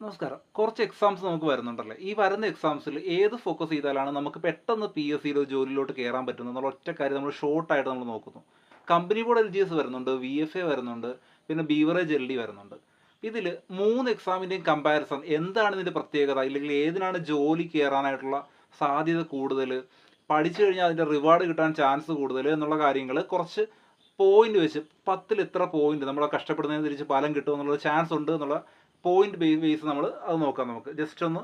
നമസ്കാരം. കുറച്ച് എക്സാംസ് നമുക്ക് വരുന്നുണ്ടല്ലേ? ഈ വരുന്ന എക്സാംസിൽ ഏത് ഫോക്കസ് ചെയ്താലാണ് നമുക്ക് പെട്ടെന്ന് പി എസ് സിയിലോ ജോലിയിലോട്ട് കയറാൻ പറ്റുന്നത് എന്നുള്ള ഒറ്റ കാര്യം നമ്മൾ ഷോർട്ടായിട്ട് നമ്മൾ നോക്കുന്നു. Company board L G S വരുന്നുണ്ട് വി എഫ് എ വരുന്നുണ്ട് പിന്നെ ബീവറേജ് എൽ ഡി വരുന്നുണ്ട്. ഇതിൽ മൂന്ന് എക്സാമിന്റെയും കമ്പാരിസൺ എന്താണ് ഇതിന്റെ പ്രത്യേകത? ഇല്ലെങ്കിൽ ഏതിനാണ് ജോലി കയറാനായിട്ടുള്ള സാധ്യത കൂടുതൽ? പഠിച്ചു കഴിഞ്ഞാൽ അതിന്റെ റിവാർഡ് കിട്ടാൻ ചാൻസ് കൂടുതൽ എന്നുള്ള കാര്യങ്ങൾ കുറച്ച് പോയിന്റ് വെച്ച് പത്തിൽ എത്ര പോയിന്റ് നമ്മൾ കഷ്ടപ്പെടുന്നതിന് തിരിച്ച് ഫലം കിട്ടും എന്നുള്ള ചാൻസ് ഉണ്ട് എന്നുള്ള പോയിന്റ് ബേസ് നമ്മൾ അത് നോക്കാം നമുക്ക്. ജസ്റ്റ് ഒന്ന്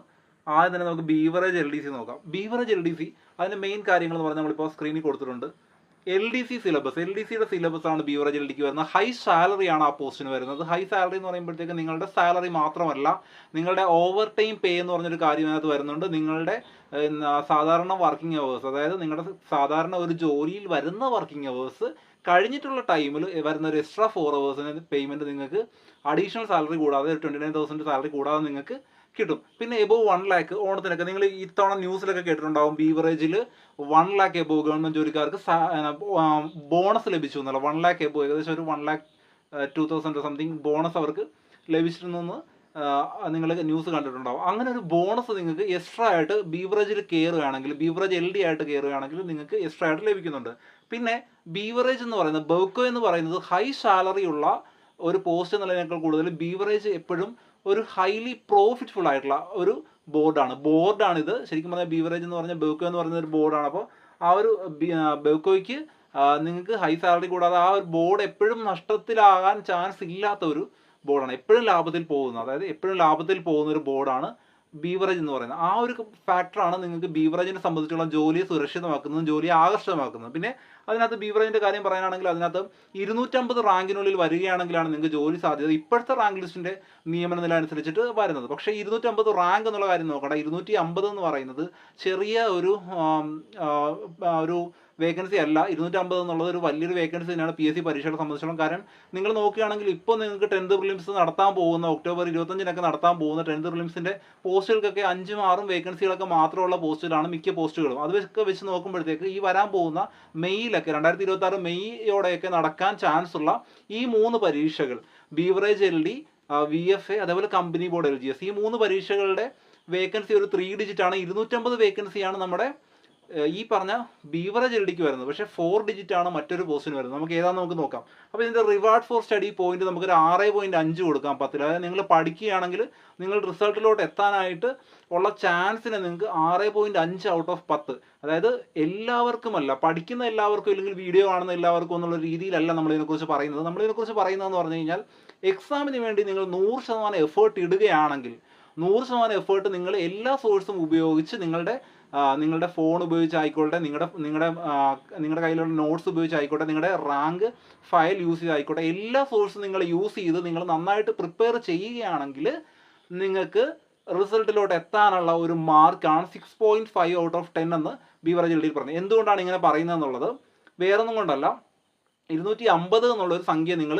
ആദ്യം തന്നെ നമുക്ക് ബീവറേജ് എൽ ഡി സി നോക്കാം. ബീവറേജ് എൽ ഡി സി അതിന്റെ മെയിൻ കാര്യങ്ങൾ എന്ന് പറഞ്ഞാൽ നമ്മളിപ്പോൾ സ്ക്രീനിൽ കൊടുത്തിട്ടുണ്ട്. L D C syllabus L D സിയുടെ സിലബസ് ആണ് ബീവറേജ് എൽ ഡിക്ക് വരുന്നത്. ഹൈ സാലറി ആണ് ആ പോസ്റ്റിന് വരുന്നത്. ഹൈ സാലറി എന്ന് പറയുമ്പോഴത്തേക്ക് നിങ്ങളുടെ സാലറി മാത്രമല്ല നിങ്ങളുടെ ഓവർ ടൈം പേ എന്ന് പറഞ്ഞൊരു കാര്യം അതിനകത്ത് വരുന്നുണ്ട്. നിങ്ങളുടെ സാധാരണ വർക്കിംഗ് അവേഴ്സ് അതായത് നിങ്ങളുടെ സാധാരണ ഒരു ജോലിയിൽ വരുന്ന വർക്കിംഗ് അവേഴ്സ് കഴിഞ്ഞിട്ടുള്ള ടൈമിൽ വരുന്ന ഒരു എക്സ്ട്രാ ഫോർ അവേഴ്സിന് പേയ്മെന്റ് നിങ്ങൾക്ക് അഡീഷണൽ സാലറി കൂടാതെ ട്വന്റി നയൻ തൗസൻഡ് സാലറി കൂടാതെ നിങ്ങൾക്ക് കിട്ടും. പിന്നെ എബോ വൺ ലാക്ക് ഓണത്തിനൊക്കെ നിങ്ങൾ ഇത്തവണ ന്യൂസിലൊക്കെ കേട്ടിട്ടുണ്ടാവും ബീവറേജിൽ വൺ ലാക്ക് എബോ ഗവൺമെന്റ് ജോലിക്കാർക്ക് ബോണസ് ലഭിച്ചു എന്നുള്ള വൺ ലാക്ക് എബോ ഏകദേശം ഒരു one lakh two thousand something bonus അവർക്ക് ലഭിച്ചിരുന്നെന്ന് നിങ്ങൾ ന്യൂസ് കണ്ടിട്ടുണ്ടാവും. അങ്ങനെ ഒരു ബോണസ് നിങ്ങൾക്ക് എക്സ്ട്രാ ആയിട്ട് ബീവറേജിൽ കയറുകയാണെങ്കിൽ ബീവറേജ് എൽ ഡി ആയിട്ട് കയറുകയാണെങ്കിൽ നിങ്ങൾക്ക് എക്സ്ട്രാ ആയിട്ട് ലഭിക്കുന്നുണ്ട്. പിന്നെ ബീവറേജ് എന്ന് പറയുന്നത് ബൗക്കോ എന്ന് പറയുന്നത് ഹൈ സാലറി ഉള്ള ഒരു പോസ്റ്റ് എന്നുള്ളതിനേക്കാൾ കൂടുതൽ ബീവറേജ് എപ്പോഴും ഒരു ഹൈലി പ്രോഫിറ്റ്ഫുൾ ആയിട്ടുള്ള ഒരു ബോർഡാണ് ബോർഡാണ് ഇത്. ശരിക്കും പറഞ്ഞാൽ ബീവറേജ് എന്ന് പറഞ്ഞാൽ ബെവ്കോ എന്ന് പറയുന്ന ഒരു ബോർഡാണ് അപ്പോൾ ആ ഒരു ബെവ്കോയ്ക്ക് നിങ്ങൾക്ക് ഹൈ സാലറി കൂടാതെ ആ ഒരു ബോർഡ് എപ്പോഴും നഷ്ടത്തിലാകാൻ ചാൻസ് ഇല്ലാത്ത ഒരു ബോർഡാണ് എപ്പോഴും ലാഭത്തിൽ പോകുന്നത് അതായത് എപ്പോഴും ലാഭത്തിൽ പോകുന്ന ഒരു ബോർഡാണ് ബീവറേജ് എന്ന് പറയുന്നത്. ആ ഒരു ഫാക്ടറാണ് നിങ്ങൾക്ക് ബീവറേജിനെ സംബന്ധിച്ചുള്ള ജോലിയെ സുരക്ഷിതമാക്കുന്നതും ജോലിയെ ആകർഷകമാക്കുന്നതും. പിന്നെ അതിനകത്ത് ബീവറേജിന്റെ കാര്യം പറയാനാണെങ്കിൽ അതിനകത്ത് ഇരുന്നൂറ്റമ്പത് റാങ്കിനുള്ളിൽ വരികയാണെങ്കിലാണ് നിങ്ങൾക്ക് ജോലി സാധ്യത ഇപ്പോഴത്തെ റാങ്ക് ലിസ്റ്റിന്റെ നിയമന നില അനുസരിച്ചിട്ട് വരുന്നത്. പക്ഷേ ഇരുന്നൂറ്റമ്പത് റാങ്ക് എന്നുള്ള കാര്യം നോക്കണ്ട. ഇരുന്നൂറ്റി അമ്പത് എന്ന് പറയുന്നത് ചെറിയ ഒരു ഒരു വേക്കൻസി അല്ല. ഇരുന്നൂറ്റമ്പത് എന്നുള്ളത് ഒരു വലിയൊരു വേക്കൻസി തന്നെയാണ് പി എസ് സി പരീക്ഷകളെ സംബന്ധിച്ചിടത്തോളം. കാരണം നിങ്ങൾ നോക്കുകയാണെങ്കിൽ ഇപ്പോൾ നിങ്ങൾക്ക് ടെൻത്ത് പ്രിലിംസ് നടത്താൻ പോകുന്ന ഒക്ടോബർ ഇരുപത്തഞ്ചിനൊക്കെ നടത്താൻ പോകുന്ന ടെൻത്ത് പ്രിലിംസിന്റെ പോസ്റ്റുകൾക്കൊക്കെ അഞ്ചും ആറും വേക്കൻസികളൊക്കെ മാത്രമുള്ള പോസ്റ്റുകളാണ് മിക്ക പോസ്റ്റുകളും. അത് ഒക്കെ വെച്ച് നോക്കുമ്പോഴത്തേക്ക് ഈ വരാൻ പോകുന്ന മെയ്യിലൊക്കെ രണ്ടായിരത്തി ഇരുപത്തി ആറ് മെയ്യോടെയൊക്കെ നടക്കാൻ ചാൻസ് ഉള്ള ഈ മൂന്ന് പരീക്ഷകൾ beverage L D V F A അതേപോലെ company board L G S ഈ മൂന്ന് പരീക്ഷകളുടെ വേക്കൻസി ഒരു ത്രീ ഡിജിറ്റ് ആണ്. ഇരുന്നൂറ്റമ്പത് വേക്കൻസിയാണ് നമ്മുടെ ഈ പറഞ്ഞ ബീവറേജ് എൽ ഡിക്ക് വരുന്നത്. പക്ഷേ ഫോർ ഡിജിറ്റ് ആണ് മറ്റൊരു പോസ്റ്റിന് വരുന്നത്. നമുക്ക് ഏതാണെന്ന് നമുക്ക് നോക്കാം. അപ്പോൾ ഇതിന്റെ റിവാർഡ് ഫോർ സ്റ്റഡി പോയിന്റ് നമുക്ക് ഒരു ആറ് പോയിന്റ് അഞ്ച് കൊടുക്കാം പത്തിൽ. അതായത് നിങ്ങൾ പഠിക്കുകയാണെങ്കിൽ നിങ്ങൾ റിസൾട്ടിലോട്ട് എത്താനായിട്ട് ഉള്ള ചാൻസിന് നിങ്ങൾക്ക് ആറ് പോയിന്റ് അഞ്ച് ഔട്ട് ഓഫ് പത്ത്. അതായത് എല്ലാവർക്കുമല്ല പഠിക്കുന്ന എല്ലാവർക്കും അല്ലെങ്കിൽ വീഡിയോ കാണുന്ന എല്ലാവർക്കും എന്നുള്ള രീതിയിലല്ല നമ്മളിതിനെക്കുറിച്ച് പറയുന്നത്. നമ്മളിതിനെക്കുറിച്ച് പറയുന്നതെന്ന് പറഞ്ഞു കഴിഞ്ഞാൽ എക്സാമിന് വേണ്ടി നിങ്ങൾ നൂറ് ശതമാനം എഫേർട്ട് ഇടുകയാണെങ്കിൽ നൂറ് ശതമാനം എഫേർട്ട് നിങ്ങൾ എല്ലാ സോഴ്സും ഉപയോഗിച്ച് നിങ്ങളുടെ നിങ്ങളുടെ ഫോൺ ഉപയോഗിച്ചായിക്കോട്ടെ നിങ്ങളുടെ നിങ്ങളുടെ നിങ്ങളുടെ കയ്യിലുള്ള നോട്ട്സ് ഉപയോഗിച്ചായിക്കോട്ടെ നിങ്ങളുടെ റാങ്ക് ഫയൽ യൂസ് ചെയ്തായിക്കോട്ടെ എല്ലാ സോഴ്സും നിങ്ങൾ യൂസ് ചെയ്ത് നിങ്ങൾ നന്നായിട്ട് പ്രിപ്പയർ ചെയ്യുകയാണെങ്കിൽ നിങ്ങൾക്ക് റിസൾട്ടിലോട്ട് എത്താനുള്ള ഒരു മാർക്കാണ് six point five out of ten എന്ന് ബീവറേജ് എൽഡിയിൽ പറഞ്ഞത് എന്തുകൊണ്ടാണ് ഇങ്ങനെ പറയുന്നത് എന്നുള്ളത്? വേറൊന്നും കൊണ്ടല്ല. ഇരുന്നൂറ്റി അമ്പത് എന്നുള്ള ഒരു സംഖ്യ നിങ്ങൾ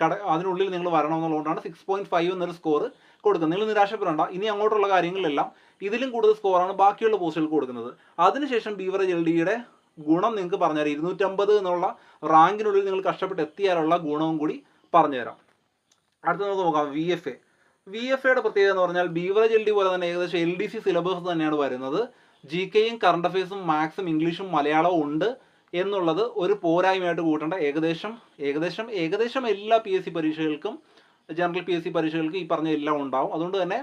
കട അതിനുള്ളിൽ നിങ്ങൾ വരണമെന്നുള്ളതുകൊണ്ടാണ് സിക്സ് പോയിന്റ് ഫൈവ് എന്നൊരു സ്കോർ കൊടുക്കുന്നത്. നിങ്ങൾ നിരാശപ്പെടേണ്ട. ഇനി അങ്ങോട്ടുള്ള കാര്യങ്ങളിലെല്ലാം ഇതിലും കൂടുതൽ സ്കോറാണ് ബാക്കിയുള്ള പോസ്റ്റുകൾക്ക് കൊടുക്കുന്നത്. അതിനുശേഷം ബീവറേജ് എൽ ഡിയുടെ ഗുണം നിങ്ങൾക്ക് പറഞ്ഞുതരാം. ഇരുന്നൂറ്റമ്പത് എന്നുള്ള റാങ്കിനുള്ളിൽ നിങ്ങൾ കഷ്ടപ്പെട്ട് എത്തിയാലുള്ള ഗുണവും കൂടി പറഞ്ഞുതരാം. അടുത്ത നമുക്ക് നോക്കാം. V F A V F എയുടെ പ്രത്യേകത എന്ന് പറഞ്ഞാൽ ബീവറേജ് എൽ ഡി പോലെ തന്നെ ഏകദേശം എൽ ഡി സി സിലബസ് തന്നെയാണ് വരുന്നത്. ജി കെയും കറണ്ട് അഫയേഴ്സും മാത്സും ഇംഗ്ലീഷും മലയാളവും ഉണ്ട്. എന്നുള്ളത് ഒരു പോരായ്മയായിട്ട് കൂട്ടേണ്ട ഏകദേശം ഏകദേശം ഏകദേശം എല്ലാ പി എസ് സി പരീക്ഷകൾക്കും ജനറൽ പി എസ് സി പരീക്ഷകൾക്ക് ഈ പറഞ്ഞ എല്ലാം ഉണ്ടാവും. അതുകൊണ്ട് തന്നെ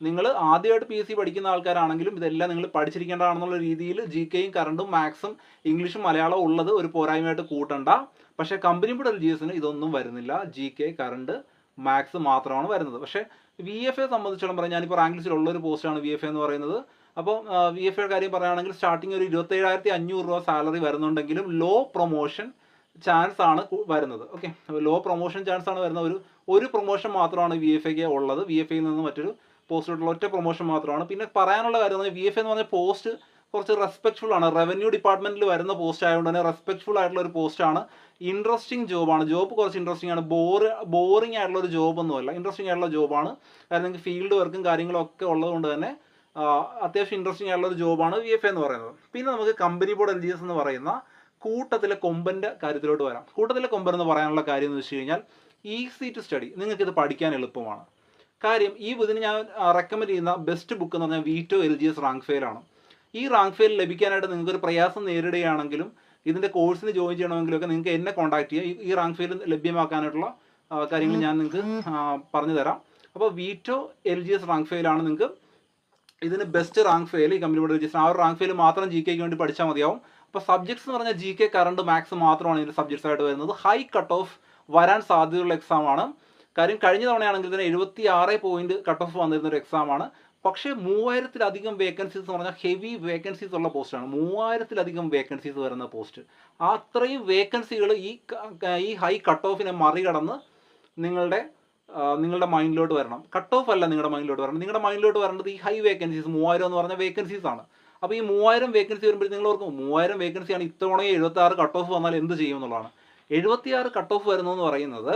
നിങ്ങൾ ആദ്യമായിട്ട് പി എസ് സി പഠിക്കുന്ന ആൾക്കാരാണെങ്കിലും ഇതെല്ലാം നിങ്ങൾ പഠിച്ചിരിക്കേണ്ടതാണെന്നുള്ള രീതിയിൽ ജി കെയും കറണ്ടും മാത്സും ഇംഗ്ലീഷും മലയാളവും ഉള്ളത് ഒരു പോരായ്മയായിട്ട് കൂട്ടണ്ട. പക്ഷേ കമ്പനി പിടൽ ജി എസിന് ഇതൊന്നും വരുന്നില്ല. ജി കെ കറണ്ട് മാത്സ് മാത്രമാണ് വരുന്നത്. പക്ഷേ വി എഫ് എ സംബന്ധിച്ചിടത്തോളം പറഞ്ഞാൽ ഞാനിപ്പോൾ റാങ്ക് ലിസ്റ്റിലുള്ള ഒരു പോസ്റ്റാണ് വി എഫ് എന്ന് പറയുന്നത്. അപ്പോൾ വി എഫ് എയുടെ കാര്യം പറയുകയാണെങ്കിൽ സ്റ്റാർട്ടിങ് ഒരു ഇരുപത്തേഴായിരത്തി അഞ്ഞൂറ് രൂപ സാലറി വരുന്നുണ്ടെങ്കിലും ലോ പ്രൊമോഷൻ ചാൻസ് ആണ് വരുന്നത്. ഓക്കെ ലോ പ്രൊമോഷൻ ചാൻസ് ആണ് വരുന്ന ഒരു ഒരു പ്രൊമോഷൻ മാത്രമാണ് വി എഫ് എക്ക് ഉള്ളത്. വി എഫ് എയിൽ നിന്ന് മറ്റൊരു പോസ്റ്റിലോട്ടുള്ള ഒറ്റ പ്രൊമോഷൻ മാത്രമാണ്. പിന്നെ പറയാനുള്ള കാര്യം വി എഫ് എന്ന് പറഞ്ഞാൽ പോസ്റ്റ് കുറച്ച് റെസ്പെക്ട്ഫുൾ ആണ്. റവന്യൂ ഡിപ്പാർട്ട്മെന്റിൽ വരുന്ന പോസ്റ്റ് ആയതുകൊണ്ട് തന്നെ റെസ്പെക്ട്ഫുൾ ആയിട്ടുള്ള ഒരു പോസ്റ്റ് ആണ്. ഇൻട്രസ്റ്റിംഗ് ജോബാണ് ജോബ് കുറച്ച് ഇൻട്രസ്റ്റിംഗ് ആണ്. ബോറ് ബോറിംഗ് ആയിട്ടുള്ള ഒരു ജോബ് ഒന്നുമല്ല. ഇൻട്രസ്റ്റിംഗ് ആയിട്ടുള്ള ജോബാണ് കാരണം നിങ്ങൾക്ക് ഫീൽഡ് വർക്കും കാര്യങ്ങളൊക്കെ ഉള്ളതുകൊണ്ട് തന്നെ അത്യാവശ്യം ഇൻട്രസ്റ്റിംഗ് ആയിട്ടുള്ള ഒരു ജോബാണ് വി എഫ് എന്ന് പറയുന്നത്. പിന്നെ നമുക്ക് company board L G S എന്ന് പറയുന്ന കൂട്ടത്തിലെ കൊമ്പന്റെ കാര്യത്തിലോട്ട് വരാം. കൂട്ടത്തിലെ കൊമ്പൻ എന്ന് പറയാനുള്ള കാര്യം എന്ന് വെച്ച് കഴിഞ്ഞാൽ ഈസി ടു സ്റ്റഡി നിങ്ങൾക്ക് ഇത് പഠിക്കാൻ എളുപ്പമാണ്. കാര്യം ഈ ഇതിന് ഞാൻ റെക്കമെൻഡ് ചെയ്യുന്ന ബെസ്റ്റ് ബുക്ക് എന്ന് പറഞ്ഞാൽ Veto L G S rank ഫെയിലാണ് ഈ റാങ്ക് ഫെയിൽ ലഭിക്കാനായിട്ട് നിങ്ങൾക്ക് ഒരു പ്രയാസം നേരിടുകയാണെങ്കിലും ഇതിന്റെ കോഴ്സിന് ജോയിൻ ചെയ്യണമെങ്കിലും ഒക്കെ നിങ്ങൾക്ക് എന്നെ കോൺടാക്ട് ചെയ്യാം. ഈ- ഈ റാങ്ക് ഫെയിൽ ലഭ്യമാക്കാനായിട്ടുള്ള കാര്യങ്ങൾ ഞാൻ നിങ്ങൾക്ക് പറഞ്ഞു തരാം അപ്പോൾ veto L G S rank ഫെയിലാണ് നിങ്ങൾക്ക് ഇതിന് ബെസ്റ്റ് റാങ്ക് ഫെയിൽ ഈ കമ്പനി രജിസ്റ്റർ ആ ഒരു റാങ്ക് ഫെയിൽ മാത്രം ജി കെക്ക് വേണ്ടി പഠിച്ചാൽ മതിയാവും. അപ്പോൾ സബ്ജക്ട്സ് എന്ന് പറഞ്ഞാൽ ജി കെ കറണ്ട് മാത്സ് മാത്രമാണ് ഇതിന്റെ സബ്ജക്ട്സ് ആയിട്ട് വരുന്നത്. ഹൈ കട്ട് ഓഫ് വരാൻ സാധ്യതയുള്ള എക്സാം ആണ്. കാര്യം കഴിഞ്ഞ തവണയാണെങ്കിൽ തന്നെ എഴുപത്തി ആറ് പോയിന്റ് കട്ട് ഓഫ് വന്നിരുന്ന ഒരു എക്സാം ആണ്. പക്ഷേ മൂവായിരത്തിലധികം വേക്കൻസീസ് എന്ന് പറഞ്ഞാൽ ഹെവി വേക്കൻസീസ് ഉള്ള പോസ്റ്റാണ് മൂവായിരത്തിലധികം വേക്കൻസീസ് വരുന്ന പോസ്റ്റ് അത്രയും വേക്കൻസികൾ ഈ ഈ ഹൈ കട്ട് ഓഫിനെ മറികടന്ന് നിങ്ങളുടെ നിങ്ങളുടെ മൈൻഡിലോട്ട് വരണം. കട്ട് ഓഫ് അല്ല നിങ്ങളുടെ മൈൻഡിലോട്ട് വരണം. നിങ്ങളുടെ മൈൻഡിലോട്ട് വരേണ്ടത് ഈ ഹൈ വേക്കൻസീസ് മൂവായിരം എന്ന് പറഞ്ഞ വേക്കൻസീസ് ആണ്. അപ്പോൾ ഈ മൂവായിരം വേക്കൻസി വരുമ്പോൾ നിങ്ങൾ ഓർക്കും മൂവായിരം വേക്കൻസിയാണ് ഇത്തവണയും എഴുപത്തി ആറ് കട്ട് ഓഫ് വന്നാൽ എന്ത് ചെയ്യും എന്നുള്ളതാണ്. എഴുപത്തിയാറ് കട്ട് ഓഫ് വരുന്നു എന്ന് പറയുന്നത്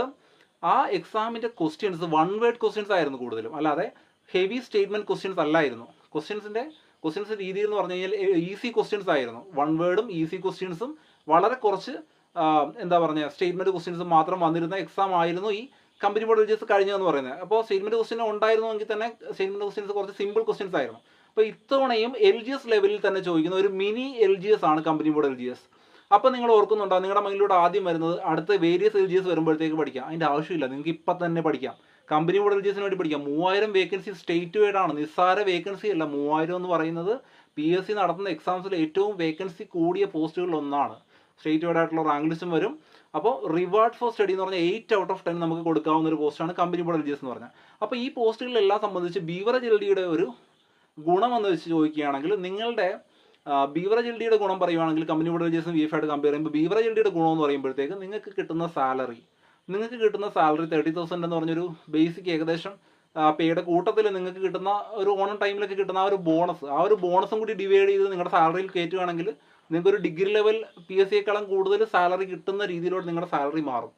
ആ എക്സാമിന്റെ ക്വസ്റ്റ്യൻസ് വൺ വേർഡ് ക്വസ്റ്റ്യൻസ് ആയിരുന്നു കൂടുതലും. അല്ലാതെ ഹെവി സ്റ്റേറ്റ്മെന്റ് ക്വസ്റ്റ്യൻസ് അല്ലായിരുന്നു. ക്വസ്റ്റ്യൻസിന്റെ ക്വസ്റ്റ്യൻസ് രീതി എന്ന് പറഞ്ഞു കഴിഞ്ഞാൽ ഈസി ക്വസ്റ്റ്യൻസ് ആയിരുന്നു. വൺ വേർഡും ഈസി ക്വസ്റ്റ്യൻസും വളരെ കുറച്ച് എന്താ പറയുക സ്റ്റേറ്റ്മെന്റ് ക്വസ്റ്റ്യൻസും മാത്രം വന്നിരുന്ന എക്സാം ആയിരുന്നു ഈ കമ്പനി ബോർഡ് എൽജിഎസ് കഴിഞ്ഞതെന്ന് പറയുന്നത്. അപ്പോൾ സ്റ്റേറ്റ്മെന്റ് ക്വസ്റ്റ്യൻ ഉണ്ടായിരുന്നുവെങ്കിൽ തന്നെ സ്റ്റേറ്റ്മെന്റ് ക്വസ്റ്റ്യൻസ് കുറച്ച് സിമ്പിൾ ക്വസ്റ്റ്യൻസ് ആയിരുന്നു. അപ്പോൾ ഇത്തവണയും എൽ ജി എസ് ലെവലിൽ തന്നെ ചോദിക്കുന്ന ഒരു മിനി എൽ ജി എസ് ആണ് company board L G S അപ്പോൾ നിങ്ങൾ ഓർക്കുന്നുണ്ടോ? നിങ്ങളുടെ മൈൻഡിലൂടെ ആദ്യം വരുന്നത് അടുത്ത വേരിയസ് എൽ ജി എസ് വരുമ്പോഴത്തേക്ക് പഠിക്കാം. അതിന്റെ ആവശ്യമില്ല. നിങ്ങൾക്ക് ഇപ്പം തന്നെ പഠിക്കാം. കമ്പനി ബോർഡ് എൽ ജി എസിന് വേണ്ടി പഠിക്കാം. മൂവായിരം വേക്കൻസി സ്റ്റേറ്റ് വൈഡ് ആണ്. നിസ്സാര വേക്കൻസി അല്ല. മൂവായിരം എന്ന് പറയുന്നത് പി എസ് സി നടത്തുന്ന എക്സാംസിൽ ഏറ്റവും വേക്കൻസി കൂടിയ പോസ്റ്റുകളിൽ ഒന്നാണ്. വൈഡ് ആയിട്ടുള്ള റാങ്ക് ലിസ്റ്റും വരും. അപ്പോൾ റിവാർഡ് ഫോർ സ്റ്റഡി എന്ന് പറഞ്ഞാൽ എയ്റ്റ് ഔട്ട് ഓഫ് ടെൻ നമുക്ക് കൊടുക്കാവുന്ന ഒരു പോസ്റ്റാണ് company board L G S എന്ന് പറഞ്ഞാൽ. അപ്പോൾ ഈ പോസ്റ്റുകളിലെല്ലാം സംബന്ധിച്ച് ബീവറേജ് എൽ ഡിയുടെ ഒരു ഗുണം എന്ന് വെച്ച് ചോദിക്കുകയാണെങ്കിൽ നിങ്ങളുടെ ബീവറേജ് എൽ ഡിയുടെ ഗുണം പറയുവാണെങ്കിൽ company board L G S V F ആയിട്ട് കമ്പയർ ചെയ്യുമ്പോൾ ബീവറേജ് എൽ ഡിയുടെ ഗുണം എന്ന് പറയുമ്പോഴത്തേക്ക് നിങ്ങൾക്ക് കിട്ടുന്ന സാലറി നിങ്ങൾക്ക് കിട്ടുന്ന സാലറി തേർട്ടി തൗസൻഡ് എന്ന് പറഞ്ഞൊരു ബേസിക് ഏകദേശം പേയുടെ കൂട്ടത്തിൽ നിങ്ങൾക്ക് കിട്ടുന്ന ഒരു ഓണം ടൈമിലൊക്കെ കിട്ടുന്ന ആ ഒരു ബോണസ് ആ ഒരു ബോണസും കൂടി ഡിവൈഡ് ചെയ്ത് നിങ്ങളുടെ സാലറിയിൽ കയറ്റുകയാണെങ്കിൽ നിങ്ങൾക്ക് ഒരു ഡിഗ്രി ലെവൽ പി എസ് സിയേക്കാളും കൂടുതൽ സാലറി കിട്ടുന്ന രീതിയിലോട്ട് നിങ്ങളുടെ സാലറി മാറും.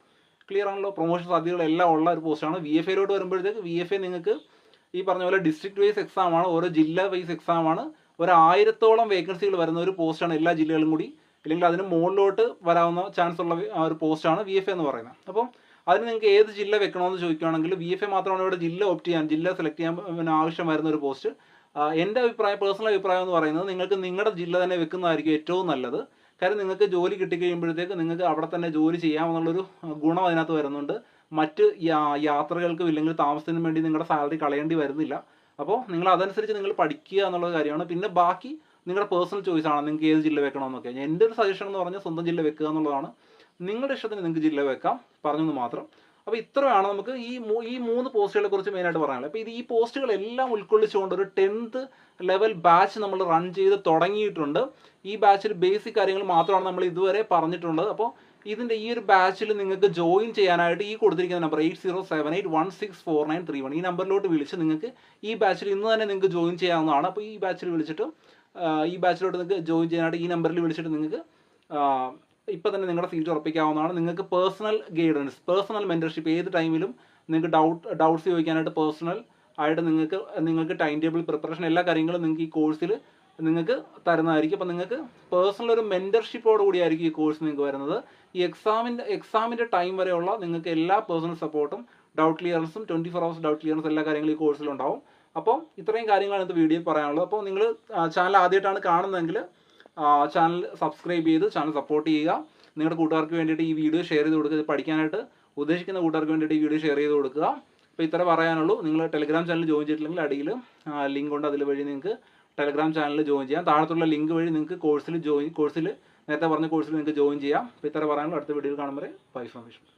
ക്ലിയർ ആണല്ലോ? പ്രൊമോഷൻ സാധ്യതകളെല്ലാം ഉള്ള ഒരു പോസ്റ്റാണ് വി എഫ് എയിലോട്ട് വരുമ്പോഴത്തേക്ക് വി എഫ് എ നിങ്ങൾക്ക് ഈ പറഞ്ഞ പോലെ ഡിസ്ട്രിക്ട് വൈസ് എക്സാം ആണ് ഓരോ ജില്ല വൈസ് എക്സാം ആണ്. ഒരു ആയിരത്തോളം വേക്കൻസികൾ വരുന്ന ഒരു പോസ്റ്റാണ് എല്ലാ ജില്ലകളും കൂടി. അല്ലെങ്കിൽ അതിന് മുകളിലോട്ട് വരാവുന്ന ചാൻസ് ഉള്ള ഒരു പോസ്റ്റാണ് വി എഫ് എന്ന് പറയുന്നത്. അപ്പം അതിന് നിങ്ങൾക്ക് ഏത് ജില്ല വെക്കണമെന്ന് ചോദിക്കുകയാണെങ്കിൽ വി എഫ് എ മാത്രമാണ് ഇവിടെ ജില്ല ഓപ്റ്റ് ചെയ്യാൻ ജില്ല സെലക്ട് ചെയ്യാൻ ആവശ്യം വരുന്ന ഒരു പോസ്റ്റ് എന്റെ അഭിപ്രായം പേഴ്സണൽ അഭിപ്രായം എന്ന് പറയുന്നത് നിങ്ങൾക്ക് നിങ്ങളുടെ ജില്ല തന്നെ വെക്കുന്നതായിരിക്കും ഏറ്റവും നല്ലത്. കാര്യം നിങ്ങൾക്ക് ജോലി കിട്ടിക്കഴിയുമ്പോഴത്തേക്ക് നിങ്ങൾക്ക് അവിടെ തന്നെ ജോലി ചെയ്യാമെന്നുള്ളൊരു ഗുണം അതിനകത്ത് വരുന്നുണ്ട്. മറ്റ് യാത്രകൾക്കും ഇല്ലെങ്കിൽ താമസത്തിനും വേണ്ടി നിങ്ങളുടെ സാലറി കളയേണ്ടി വരുന്നില്ല. അപ്പോൾ നിങ്ങൾ അതനുസരിച്ച് നിങ്ങൾ പഠിക്കുക എന്നുള്ള കാര്യമാണ്. പിന്നെ ബാക്കി നിങ്ങളുടെ പേഴ്സണൽ ചോയ്സ് ആണ്. നിങ്ങൾക്ക് ഏത് ജില്ല വെക്കണമെന്നൊക്കെ. എന്റെ ഒരു സജഷൻ എന്ന് പറഞ്ഞാൽ സ്വന്തം ജില്ല വെക്കുക എന്നുള്ളതാണ്. നിങ്ങളുടെ ഇഷ്ടത്തിന് നിങ്ങൾക്ക് ജില്ല വെക്കാം. പറഞ്ഞെന്ന് മാത്രം. അപ്പോൾ ഇത്രയാണ് നമുക്ക് ഈ ഈ മൂന്ന് പോസ്റ്റുകളെ കുറിച്ച് മെയിനായിട്ട് പറയാനുള്ളത്. അപ്പോൾ ഇത് ഈ പോസ്റ്റുകളെല്ലാം ഉൾക്കൊള്ളിച്ചുകൊണ്ട് ഒരു ടെൻത്ത് ലെവൽ ബാച്ച് നമ്മൾ റൺ ചെയ്ത് തുടങ്ങിയിട്ടുണ്ട്. ഈ ബാച്ചിൽ ബേസിക് കാര്യങ്ങൾ മാത്രമാണ് നമ്മൾ ഇതുവരെ പറഞ്ഞിട്ടുള്ളത്. അപ്പോൾ ഇതിന്റെ ഈ ഒരു ബാച്ചിൽ നിങ്ങൾക്ക് ജോയിൻ ചെയ്യാനായിട്ട് ഈ കൊടുത്തിരിക്കുന്ന number eight zero seven eight one six four nine three one ഈ നമ്പറിലോട്ട് വിളിച്ച് നിങ്ങൾക്ക് ഈ ബാച്ചിൽ ഇന്ന് തന്നെ നിങ്ങൾക്ക് ജോയിൻ ചെയ്യാവുന്നതാണ്. അപ്പോൾ ഈ ബാച്ചിൽ വിളിച്ചിട്ട് ഈ ബാച്ചിലോട്ട് നിങ്ങൾക്ക് ജോയിൻ ചെയ്യാനായിട്ട് ഈ നമ്പറിൽ വിളിച്ചിട്ട് നിങ്ങൾക്ക് ഇപ്പം തന്നെ നിങ്ങളുടെ സീറ്റ് ഉറപ്പിക്കാവുന്നതാണ്. നിങ്ങൾക്ക് പേഴ്സണൽ ഗൈഡൻസ് പേഴ്സണൽ മെന്റർഷിപ്പ് ഏത് ടൈമിലും നിങ്ങൾക്ക് ഡൗട്ട് ഡൗട്ട്സ് ചോദിക്കാനായിട്ട് പേഴ്സണൽ ആയിട്ട് നിങ്ങൾക്ക് നിങ്ങൾക്ക് ടൈം ടേബിൾ പ്രിപ്പറേഷൻ എല്ലാ കാര്യങ്ങളും നിങ്ങൾക്ക് ഈ കോഴ്സിൽ നിങ്ങൾക്ക് തരുന്നതായിരിക്കും. അപ്പം നിങ്ങൾക്ക് പേഴ്സണൽ ഒരു മെന്റർഷിപ്പോട് കൂടിയായിരിക്കും ഈ കോഴ്സ് നിങ്ങൾക്ക് വരുന്നത്. ഈ എക്സാമിന്റെ എക്സാമിന്റെ ടൈം വരെയുള്ള നിങ്ങൾക്ക് എല്ലാ പേഴ്സണൽ സപ്പോർട്ടും doubt ക്ലിയറൻസും twenty four hours doubt clearance എല്ലാ കാര്യങ്ങളും ഈ കോഴ്സിലുണ്ടാവും അപ്പം ഇത്രയും കാര്യങ്ങളാണ് ഇത് വീഡിയോയിൽ പറയാനുള്ളത്. അപ്പോൾ നിങ്ങൾ ചാനൽ ആദ്യമായിട്ടാണ് കാണുന്നതെങ്കിൽ ചാനൽ സബ്സ്ക്രൈബ് ചെയ്ത് ചാനൽ സപ്പോർട്ട് ചെയ്യുക. നിങ്ങളുടെ കൂട്ടുകാർക്ക് വേണ്ടിയിട്ട് ഈ വീഡിയോ ഷെയർ ചെയ്ത് കൊടുക്കുക. പഠിക്കാനായിട്ട് ഉദ്ദേശിക്കുന്ന കൂട്ടുകാർക്ക് വേണ്ടിയിട്ട് ഈ വീഡിയോ ഷെയർ ചെയ്ത് കൊടുക്കുക. അപ്പോൾ ഇത്ര പറയാനുള്ളൂ. നിങ്ങൾ ടെലിഗ്രാം ചാനൽ ജോയിൻ ചെയ്തിട്ടില്ലെങ്കിൽ അടിയിൽ ലിങ്ക് ഉണ്ട് അതിൽ വഴി നിങ്ങൾക്ക് ടെലിഗ്രാം ചാനൽ ജോയിൻ ചെയ്യാം. താഴത്തുള്ള ലിങ്ക് വഴി നിങ്ങൾക്ക് കോഴ്സിൽ ജോയിൻ കോഴ്സിൽ നേരത്തെ പറഞ്ഞ കോഴ്സിൽ നിങ്ങൾക്ക് ജോയിൻ ചെയ്യാം. അപ്പോൾ ഇത്ര പറയാനുള്ളൂ. അടുത്ത വീഡിയോയിൽ കാണുമ്പോൾ ബൈ ഫോർമേഷൻ